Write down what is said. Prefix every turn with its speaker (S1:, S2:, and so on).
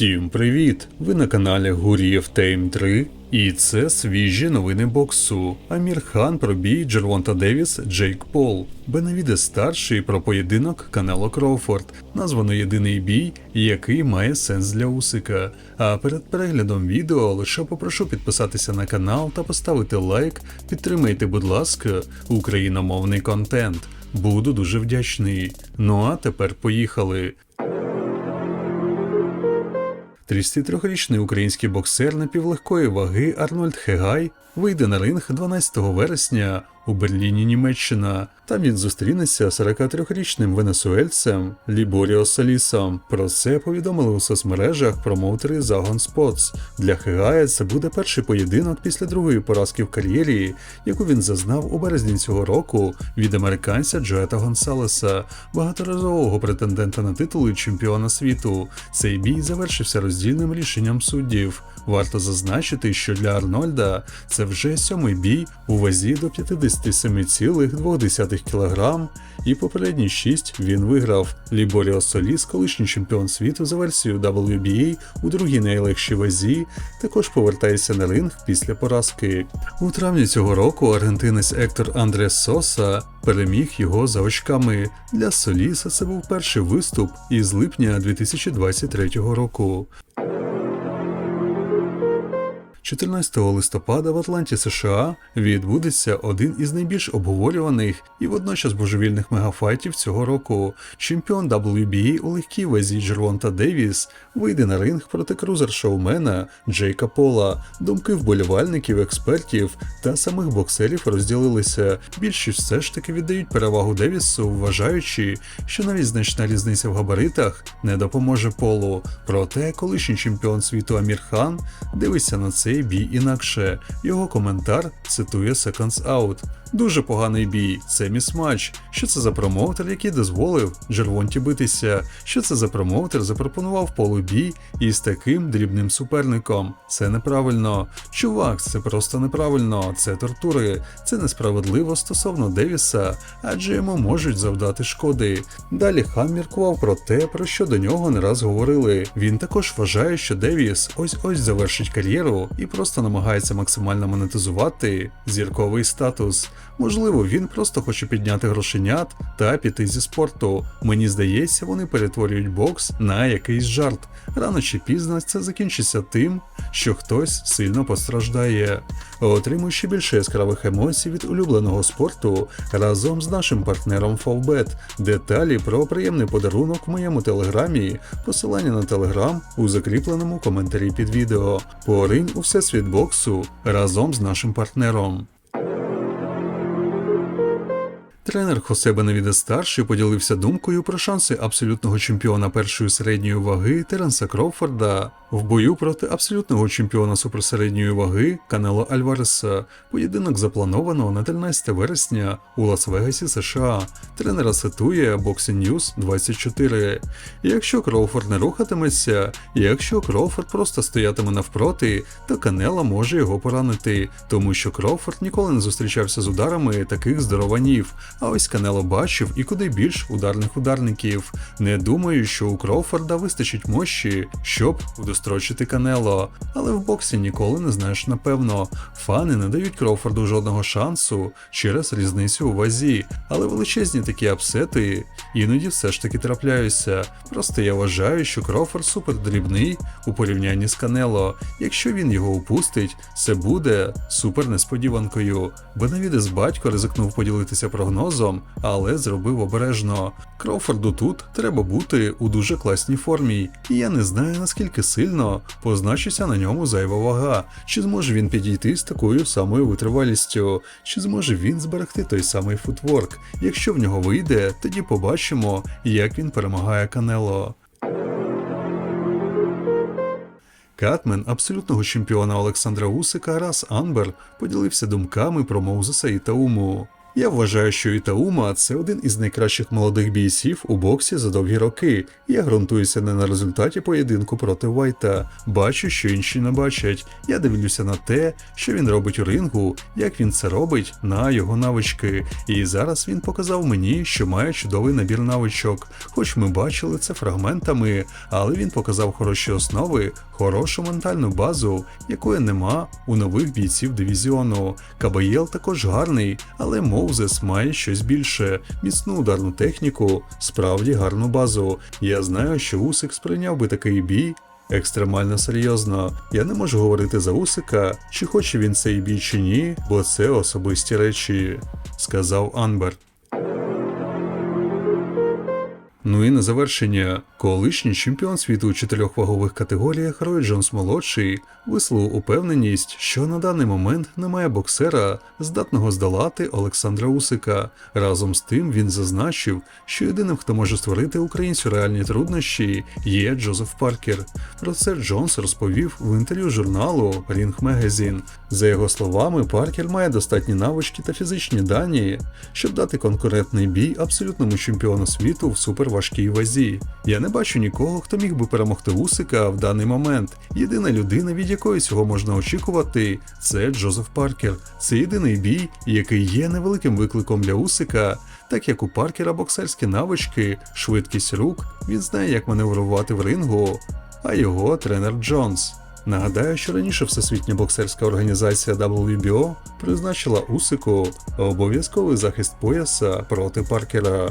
S1: Всім привіт! Ви на каналі Гурієв Тейм 3 і це свіжі новини боксу. Амір Хан про бій Джервонта Девіс Джейк Пол. Бенавіде старший про поєдинок Канело Кроуфорд. Названо єдиний бій, який має сенс для Усика. А перед переглядом відео лише попрошу підписатися на канал та поставити лайк. Підтримайте, будь ласка, україномовний контент. Буду дуже вдячний. Ну а тепер поїхали. 33-річний український боксер напівлегкої ваги Арнольд Хегай вийде на ринг 12 вересня у Берліні, Німеччина. Там він зустрінеться з 43-річним венесуельцем Ліборіо Салісом. Про це повідомили у соцмережах промоутери Загон Спотс. Для Хегая це буде перший поєдинок після другої поразки в кар'єрі, яку він зазнав у березні цього року від американця Джоета Гонсалеса, багаторазового претендента на титул чемпіона світу. Цей бій завершився роздільним рішенням суддів. Варто зазначити, що для Арнольда це вже сьомий бій у вазі до 57,2 кг, і попередні шість він виграв. Ліборіо Соліс, колишній чемпіон світу за версією WBA у другій найлегшій вазі, також повертається на ринг після поразки. У травні цього року аргентинець Ектор Андрес Соса переміг його за очками. Для Соліса це був перший виступ із липня 2023 року. 14 листопада в Атланті США відбудеться один із найбільш обговорюваних і водночас божевільних мегафайтів цього року. Чемпіон WBA у легкій вазі Джервонта Девіс вийде на ринг проти крузер-шоумена Джейка Пола. Думки вболівальників, експертів та самих боксерів розділилися. Більшість все ж таки віддають перевагу Девісу, вважаючи, що навіть значна різниця в габаритах не допоможе Полу. Проте колишній чемпіон світу Амір Хан дивиться на цей бій інакше. Його коментар цитує Seconds Out. Дуже поганий бій, це місматч. Що це за промоутер, який дозволив Джервонті битися? Що це за промоутер запропонував полу бій із таким дрібним суперником? Це неправильно. Чувак, це просто неправильно, це тортури, це несправедливо стосовно Девіса, адже йому можуть завдати шкоди. Далі хан міркував про те, про що до нього не раз говорили. Він також вважає, що Девіс ось ось завершить кар'єру і просто намагається максимально монетизувати зірковий статус. Можливо, він просто хоче підняти грошенят та піти зі спорту. Мені здається, вони перетворюють бокс на якийсь жарт. Рано чи пізно це закінчиться тим, що хтось сильно постраждає. Отримуй ще більше яскравих емоцій від улюбленого спорту разом з нашим партнером Favbet. Деталі про приємний подарунок в моєму телеграмі, посилання на телеграм у закріпленому коментарі під відео. Поринь у всесвіт боксу разом з нашим партнером. Тренер Хосе Бенавіде старший поділився думкою про шанси абсолютного чемпіона першої середньої ваги Теренса Кроуфорда в бою проти абсолютного чемпіона суперсередньої ваги Канело Альвареса. Поєдинок заплановано на 13 вересня у Лас-Вегасі, США. Тренера цитує Boxing News 24. Якщо Кроуфорд не рухатиметься, якщо Кроуфорд просто стоятиме навпроти, то Канела може його поранити, тому що Кроуфорд ніколи не зустрічався з ударами таких здорованів. А ось Канело бачив і куди більш ударних ударників. Не думаю, що у Кроуфорда вистачить мощі, щоб удострочити Канело. Але в боксі ніколи не знаєш напевно. Фани не дають Кроуфорду жодного шансу через різницю у вазі. Але величезні такі апсети іноді все ж таки трапляються. Просто я вважаю, що Кроуфорд супер дрібний у порівнянні з Канело. Якщо він його упустить, це буде супер несподіванкою. Бенавідес батько ризикнув поділитися прогнозом, але зробив обережно. Кроуфорду тут треба бути у дуже класній формі, і я не знаю наскільки сильно позначиться на ньому зайва вага, чи зможе він підійти з такою самою витривалістю, чи зможе він зберегти той самий футворк. Якщо в нього вийде, тоді побачимо, як він перемагає Канело. Катмен абсолютного чемпіона Олександра Усика Рас Анбер поділився думками про Моузеса і Тауму. Я вважаю, що Ітаума це один із найкращих молодих бійців у боксі за довгі роки. Я ґрунтуюся не на результаті поєдинку проти Вайта. Бачу, що інші не бачать. Я дивлюся на те, що він робить у рингу, як він це робить, на його навички. І зараз він показав мені, що має чудовий набір навичок. Хоч ми бачили це фрагментами, але він показав хороші основи, хорошу ментальну базу, якої нема у нових бійців дивізіону. Кабаєл також гарний, але Моузес має щось більше, міцну ударну техніку, справді гарну базу. Я знаю, що Усик сприйняв би такий бій. Екстремально серйозно. Я не можу говорити за Усика, чи хоче він цей бій чи ні, бо це особисті речі, сказав Анбер. Ну і на завершення, колишній чемпіон світу у чотирьох вагових категоріях Рой Джонс молодший висловив упевненість, що на даний момент немає боксера, здатного здолати Олександра Усика. Разом з тим він зазначив, що єдиним, хто може створити українцю реальні труднощі, є Джозеф Паркер. Про це Джонс розповів в інтерв'ю журналу Ring Magazine. За його словами, Паркер має достатні навички та фізичні дані, щоб дати конкурентний бій абсолютному чемпіону світу в суперважкій вазі. Я не бачу нікого, хто міг би перемогти Усика в даний момент. Єдина людина, від якої цього можна очікувати, це Джозеф Паркер. Це єдиний бій, який є невеликим викликом для Усика. Так як у Паркера боксерські навички, швидкість рук, він знає, як маневрувати в рингу, а його тренер Джонс. Нагадаю, що раніше Всесвітня боксерська організація WBO призначила Усику обов'язковий захист пояса проти Паркера.